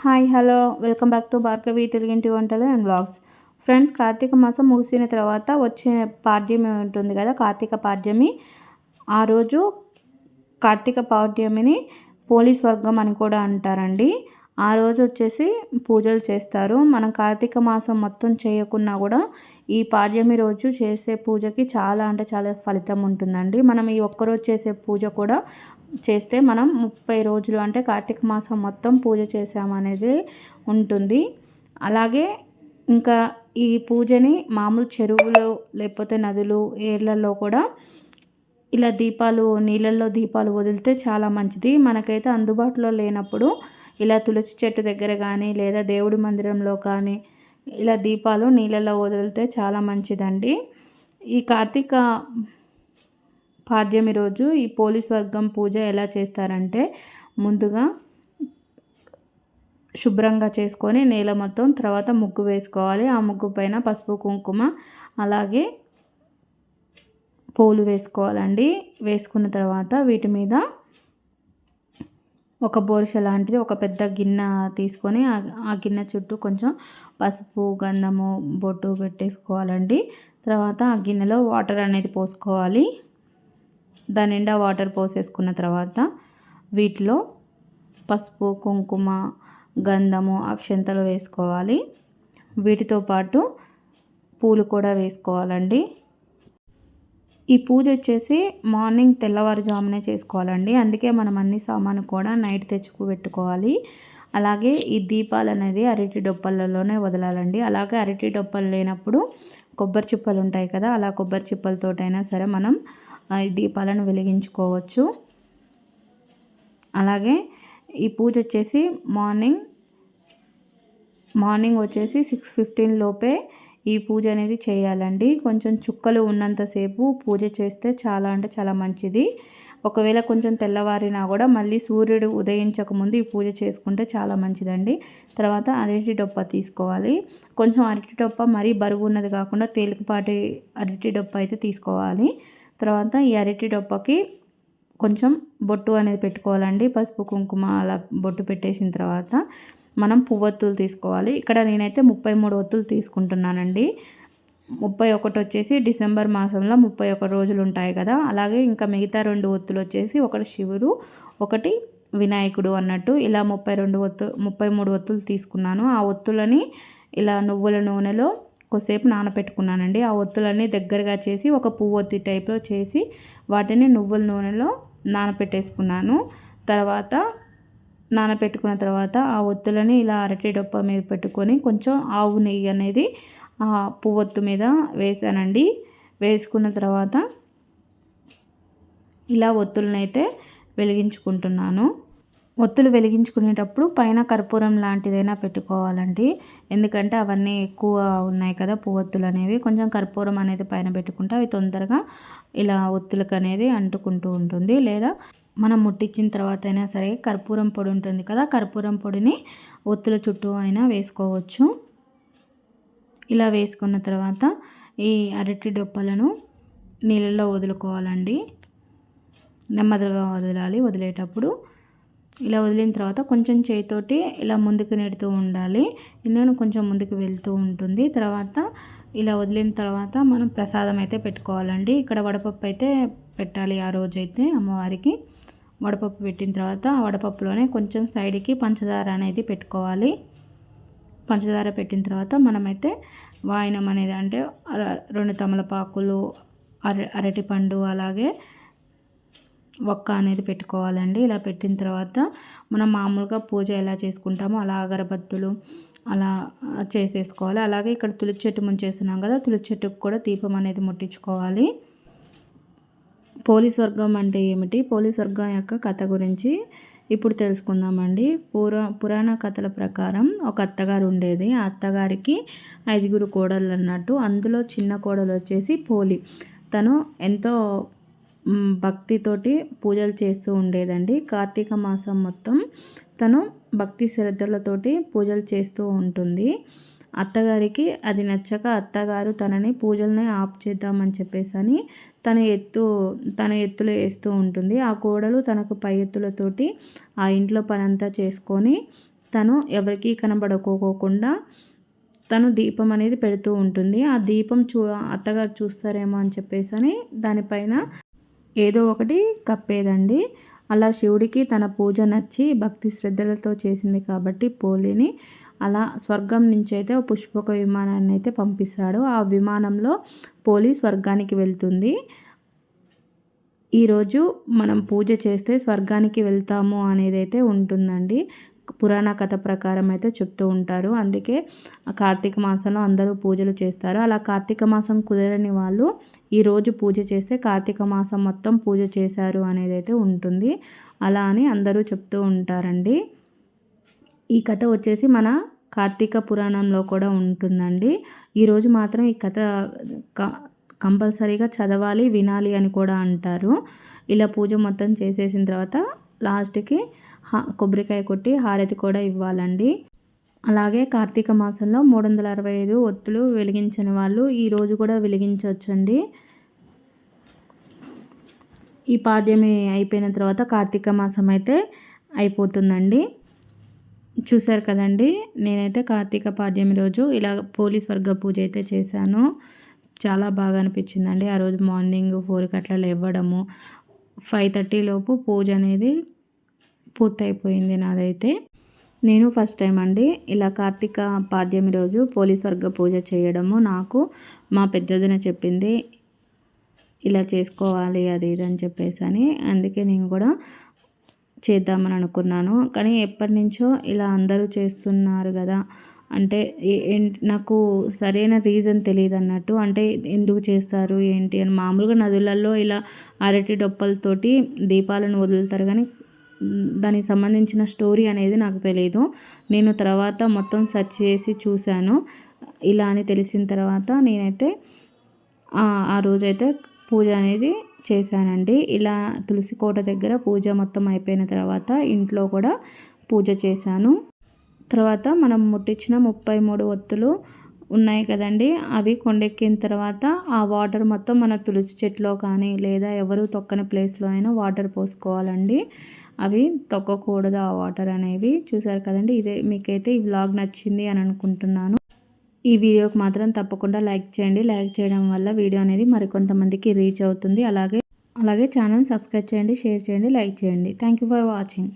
Hi hello. Welcome back to Bhargavi తెలుగింటి వంటలు and blogs friends Karthika మాసం ముగిసిన తర్వాత వచ్చే పాడ్యమి ఉంటుంది కదా కార్తీక పాడ్యమి. ఆ రోజు కార్తీక పాడ్యమిని పోలీస్ వర్గం అని కూడా అంటారండి. ఆ రోజు వచ్చేసి పూజలు చేస్తారు. మనం కార్తీక మాసం మొత్తం చేయకున్నా కూడా ఈ పాడ్యమి రోజు చేసే పూజకి చాలా అంటే చాలా ఫలితం ఉంటుందండి. మనం ఈ ఒక్కరోజు చేసే పూజ కూడా చేస్తే మనం ముప్పై రోజులు అంటే కార్తీక మాసం మొత్తం పూజ చేసామనేది ఉంటుంది. అలాగే ఇంకా ఈ పూజని మామూలు చెరువులు లేకపోతే నదులు ఏర్లలో కూడా ఇలా దీపాలు నీళ్ళల్లో దీపాలు వదిలితే చాలా మంచిది. మనకైతే అందుబాటులో లేనప్పుడు ఇలా తులసి చెట్టు దగ్గర కానీ లేదా దేవుడి మందిరంలో కానీ ఇలా దీపాలు నీళ్ళల్లో వదిలితే చాలా మంచిదండి. ఈ కార్తీక పాడ్యమి రోజు ఈ పోలీస్ వర్గం పూజ ఎలా చేస్తారంటే ముందుగా శుభ్రంగా చేసుకొని నేల మొత్తం తర్వాత ముగ్గు వేసుకోవాలి. ఆ ముగ్గు పైన పసుపు కుంకుమ అలాగే పూలు వేసుకోవాలండి. వేసుకున్న తర్వాత వీటి మీద ఒక బోరుష లాంటిది ఒక పెద్ద గిన్నె తీసుకొని ఆ గిన్నె చుట్టూ కొంచెం పసుపు గంధము బొట్టు పెట్టేసుకోవాలండి. తర్వాత ఆ గిన్నెలో వాటర్ అనేది పోసుకోవాలి. దాని నిండా వాటర్ పోసేసుకున్న తర్వాత వీటిలో పసుపు కుంకుమ గంధము అక్షంతలు వేసుకోవాలి. వీటితో పాటు పూలు కూడా వేసుకోవాలండి. ఈ పూజ వచ్చేసి మార్నింగ్ తెల్లవారుజామునే చేసుకోవాలండి. అందుకే మనం అన్ని సామాను కూడా నైట్ తెచ్చుకు పెట్టుకోవాలి. అలాగే ఈ దీపాలు అనేది అరటి డొప్పలలోనే వదలాలండి. అలాగే అరటి డొప్పలు లేనప్పుడు కొబ్బరి చిప్పలు ఉంటాయి కదా అలా కొబ్బరి చిప్పలతోటైనా సరే మనం దీపాలను వెలిగించుకోవచ్చు. అలాగే ఈ పూజ వచ్చేసి మార్నింగ్ మార్నింగ్ వచ్చేసి సిక్స్ ఫిఫ్టీన్ లోపే ఈ పూజ అనేది చేయాలండి. కొంచెం చుక్కలు ఉన్నంతసేపు పూజ చేస్తే చాలా అంటే చాలా మంచిది. ఒకవేళ కొంచెం తెల్లవారినా కూడా మళ్ళీ సూర్యుడు ఉదయించక ముందు ఈ పూజ చేసుకుంటే చాలా మంచిదండి. తర్వాత అరటి డొప్ప తీసుకోవాలి. కొంచెం అరటి డొప్ప మరీ బరువు ఉన్నది కాకుండా తేలికపాటి అరటి డొప్ప అయితే తీసుకోవాలి. తర్వాత ఈ అరటి డొప్పకి కొంచెం బొట్టు అనేది పెట్టుకోవాలండి. పసుపు కుంకుమ అలా బొట్టు పెట్టేసిన తర్వాత మనం పువ్వొత్తులు తీసుకోవాలి. ఇక్కడ నేనైతే ముప్పై మూడు ఒత్తులు తీసుకుంటున్నానండి. ముప్పై ఒకటి వచ్చేసి డిసెంబర్ మాసంలో ముప్పై ఒక రోజులు ఉంటాయి కదా. అలాగే ఇంకా మిగతా రెండు ఒత్తులు వచ్చేసి ఒకటి శివుడు ఒకటి వినాయకుడు అన్నట్టు ఇలా ముప్పై రెండు ఒత్తు ముప్పై మూడు ఒత్తులు తీసుకున్నాను. ఆ ఒత్తులని ఇలా నువ్వుల నూనెలో కొద్దిసేపు నానబెట్టుకున్నానండి ఆ ఒత్తులన్నీ దగ్గరగా చేసి ఒక పువ్వొత్తి టైప్లో చేసి వాటిని నువ్వుల నూనెలో నానపెట్టేసుకున్నాను. తర్వాత నానపెట్టుకున్న తర్వాత ఆ ఒత్తులని ఇలా అరటి డొప్ప మీద పెట్టుకొని కొంచెం ఆవు నెయ్యి అనేది ఆ పువ్వొత్తు మీద వేసానండి. వేసుకున్న తర్వాత ఇలా ఒత్తులనైతే వెలిగించుకుంటున్నాను. ఒత్తులు వెలిగించుకునేటప్పుడు పైన కర్పూరం లాంటిదైనా పెట్టుకోవాలండి. ఎందుకంటే అవన్నీ ఎక్కువ ఉన్నాయి కదా పువ్వొత్తులు అనేవి. కొంచెం కర్పూరం అనేది పైన పెట్టుకుంటే అవి తొందరగా ఇలా ఒత్తులకు అనేది అంటుకుంటూ ఉంటుంది. లేదా మనం ముట్టించిన తర్వాత అయినా సరే కర్పూరం పొడి ఉంటుంది కదా కర్పూరం పొడిని ఒత్తుల చుట్టూ అయినా వేసుకోవచ్చు. ఇలా వేసుకున్న తర్వాత ఈ అరటి డొప్పలను నీళ్ళల్లో వదులుకోవాలండి. నెమ్మదిగా వదలాలి. వదిలేటప్పుడు ఇలా వదిలిన తర్వాత కొంచెం చేయితోటి ఇలా ముందుకు నెడుతూ ఉండాలి. ఎందుకంటే కొంచెం ముందుకు వెళ్తూ ఉంటుంది. తర్వాత ఇలా వదిలిన తర్వాత మనం ప్రసాదం అయితే పెట్టుకోవాలండి. ఇక్కడ వడపప్పు అయితే పెట్టాలి ఆ రోజైతే అమ్మవారికి. వడపప్పు పెట్టిన తర్వాత ఆ వడపప్పులోనే కొంచెం సైడ్కి పంచదార అనేది పెట్టుకోవాలి. పంచదార పెట్టిన తర్వాత మనమైతే వాయినం అనేది అంటే రెండు తమలపాకులు అర అరటిపండు అలాగే ఒక్క అనేది పెట్టుకోవాలండి. ఇలా పెట్టిన తర్వాత మనం మామూలుగా పూజ ఎలా చేసుకుంటామో అలా అగరబత్తులు అలా చేసేసుకోవాలి. అలాగే ఇక్కడ తులిచి చెట్టు ముంచేస్తున్నాం కదా తులిచి చెట్టుకు కూడా దీపం అనేది ముట్టించుకోవాలి. పోలీస్ వర్గం అంటే ఏమిటి? పోలీస్ వర్గం యొక్క కథ గురించి ఇప్పుడు తెలుసుకుందామండి. పూర్వ పురాణ కథల ప్రకారం ఒక అత్తగారు ఉండేది. ఆ అత్తగారికి ఐదుగురు కోడళ్ళు అన్నట్టు అందులో చిన్న కోడలు వచ్చేసి పోలి. తను ఎంతో భక్తితోటి పూజలు చేస్తూ ఉండేదండి. కార్తీక మాసం మొత్తం తను భక్తి శ్రద్ధలతోటి పూజలు చేస్తూ ఉంటుంది. అత్తగారికి అది నచ్చక అత్తగారు తనని పూజల్ని ఆఫ్ చేద్దామని చెప్పేసి అని తన ఎత్తు తన ఎత్తులు వేస్తూ ఉంటుంది. ఆ కోడలు తనకు పై ఎత్తులతోటి ఆ ఇంట్లో పనంతా చేసుకొని తను ఎవరికీ కనబడుకోకుండా తను దీపం అనేది పెడుతూ ఉంటుంది. ఆ దీపం చూ అత్తగారు చూస్తారేమో అని చెప్పేసి అని దానిపైన ఏదో ఒకటి కప్పేదండి. అలా శివుడికి తన పూజ నచ్చి భక్తి శ్రద్ధలతో చేసింది కాబట్టి పోలిని అలా స్వర్గం నుంచి అయితే పుష్పక విమానాన్ని అయితే పంపిస్తాడు. ఆ విమానంలో పోలి స్వర్గానికి వెళ్తుంది. ఈరోజు మనం పూజ చేస్తే స్వర్గానికి వెళ్తాము అనేది అయితే ఉంటుందండి. పురాణ కథ ప్రకారం అయితే చెప్తూ ఉంటారు. అందుకే కార్తీక మాసంలో అందరూ పూజలు చేస్తారు. అలా కార్తీక మాసం కుదరని వాళ్ళు ఈరోజు పూజ చేస్తే కార్తీక మాసం మొత్తం పూజ చేశారు అనేది అయితే ఉంటుంది. అలా అని అందరూ చెప్తూ ఉంటారండి. ఈ కథ వచ్చేసి మన కార్తీక పురాణంలో కూడా ఉంటుందండి. ఈరోజు మాత్రం ఈ కథ కంపల్సరీగా చదవాలి వినాలి అని కూడా అంటారు. ఇలా పూజ మొత్తం చేసేసిన తర్వాత లాస్ట్కి కొబ్బరికాయ కొట్టి హారతి కూడా ఇవ్వాలండి. అలాగే కార్తీక మాసంలో మూడు వందల అరవై ఐదు ఒత్తులు వెలిగించని వాళ్ళు ఈరోజు కూడా వెలిగించవచ్చండి. ఈ పాడ్యమి అయిపోయిన తర్వాత కార్తీక మాసం అయితే అయిపోతుందండి. చూశారు కదండి నేనైతే కార్తీక పాడ్యమి రోజు ఇలా పోలీస్ వర్గ పూజ అయితే చేశాను. చాలా బాగా అనిపించిందండి. ఆ రోజు మార్నింగ్ ఫోర్కి అట్లా లేవడము ఫైవ్ థర్టీ లోపు పూజ అనేది పూర్తయిపోయింది నాదైతే. నేను ఫస్ట్ టైం అండి ఇలా కార్తీక పాడ్యమి రోజు పోలీస్ వర్గ పూజ చేయడము. నాకు మా పెద్దదిన చెప్పింది ఇలా చేసుకోవాలి అది ఇది అని చెప్పేసి అని. అందుకే నేను కూడా చేద్దామని అనుకున్నాను. కానీ ఎప్పటి నుంచో ఇలా అందరూ చేస్తున్నారు కదా అంటే నాకు సరైన రీజన్ తెలియదు అన్నట్టు అంటే ఎందుకు చేస్తారు ఏంటి అని. మామూలుగా నదులలో ఇలా అరటి డొప్పలతోటి దీపాలను వదులుతారు కానీ దానికి సంబంధించిన స్టోరీ అనేది నాకు తెలియదు నేను తర్వాత మొత్తం సెర్చ్ చేసి చూశాను. ఇలా అని తెలిసిన తర్వాత నేనైతే ఆ రోజైతే పూజ అనేది చేశానండి. ఇలా తులసి కోట దగ్గర పూజ మొత్తం అయిపోయిన తర్వాత ఇంట్లో కూడా పూజ చేశాను. తర్వాత మనం ముట్టించిన ముప్పై మూడు ఒత్తులు ఉన్నాయి కదండి అవి కొండెక్కిన తర్వాత ఆ వాటర్ మొత్తం మన తులసి చెట్లో కానీ లేదా ఎవరు తొక్కని ప్లేస్లో అయినా వాటర్ పోసుకోవాలండి. అవి తొక్కకూడదు ఆ వాటర్ అనేవి. చూసారు కదండి ఇదే మీకైతే ఈ వ్లాగ్ నచ్చింది అని అనుకుంటున్నాను. ఈ వీడియోకి మాత్రం తప్పకుండా లైక్ చేయండి. లైక్ చేయడం వల్ల వీడియో అనేది మరికొంతమందికి రీచ్ అవుతుంది. అలాగే అలాగే ఛానల్ సబ్స్క్రైబ్ చేయండి షేర్ చేయండి లైక్ చేయండి. Thank for watching.